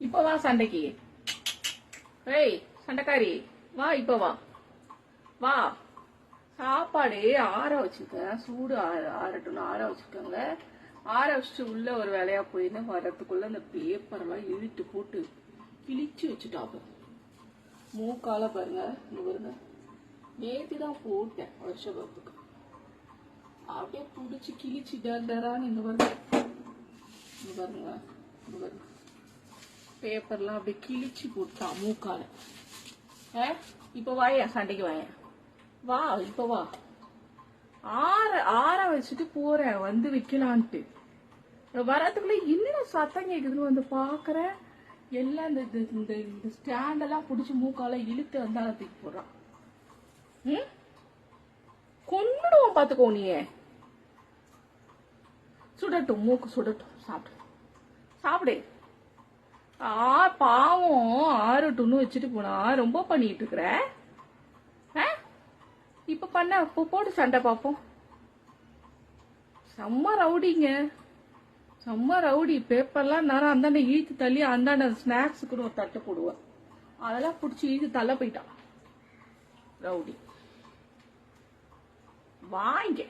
இப்ப வா சண்டைக்கு. ஏய் சண்டைக்காரி வா இப்ப வா. வா. சாப்பாடு ஆற வச்சுக்க. சூடு ஆற ஆறட்டும்னு ஆற வச்சுக்கோங்க. ஆற வச்சுட்டு உள்ள ஒரு வேலையா போயின்னு வர்றதுக்குள்ள அந்த பேப்பர்லாம் இழுத்து போட்டு கிழிச்சு வச்சுட்டாப்போம் மூக்கால பாருங்க இங்க பாருங்க. நேத்து தான் போட்டேன் வருஷபத்துக்கு அப்படியே புடிச்சு கிழிச்சு டரான்னு இங்க பாருங்க. இங்க பாருங்க இங்க பாருங்க. பேப்பர்லாம் அப்படியே கிழிச்சு போட்டான் மூக்கால. ஏ இப்ப வாயா சண்டைக்கு வாயா? வா இப்ப வா. ஆற ஆற வச்சுட்டு போறேன் வந்து வைக்கலான்ட்டு. வரதுக்குள்ள என்னடா சத்தம் கேக்குதுன்னு வந்து பாக்குறேன். எல்லாம் இந்த இந்த- இந்த இந்த ஸ்டாண்டெல்லாம் பிடிச்சி மூக்கால இழுத்து வந்தாலும் தூக்கி போடுறான். ம்? கொன்னுடுவோம் பாத்துக்கோ நீயே சுடட்டும் மூக்கு சுடட்டும். சாப்பிடு. சாப்பிடு. ஆ பாவம். ஆறட்டும்னு வச்சுட்டு போனா ரொம்ப பண்ணிட்டு இருக்கிற? ஆ? இப்ப பண்ண இப்போ போட்டு சண்டை பார்ப்போம். செம்ம ரவுடிங்க. செம்ம ரவுடி. பேப்பர்லாம் நேரம் அந்தாண்ட இழுத்து தள்ளி அந்தாண்ட ஸ்நாக்ஸுக்குன்னு ஒரு தட்டை போடுவேன். அதெல்லாம் பிடிச்சி இழுத்து தள்ள போயிட்டான். ரவுடி. வாங்க.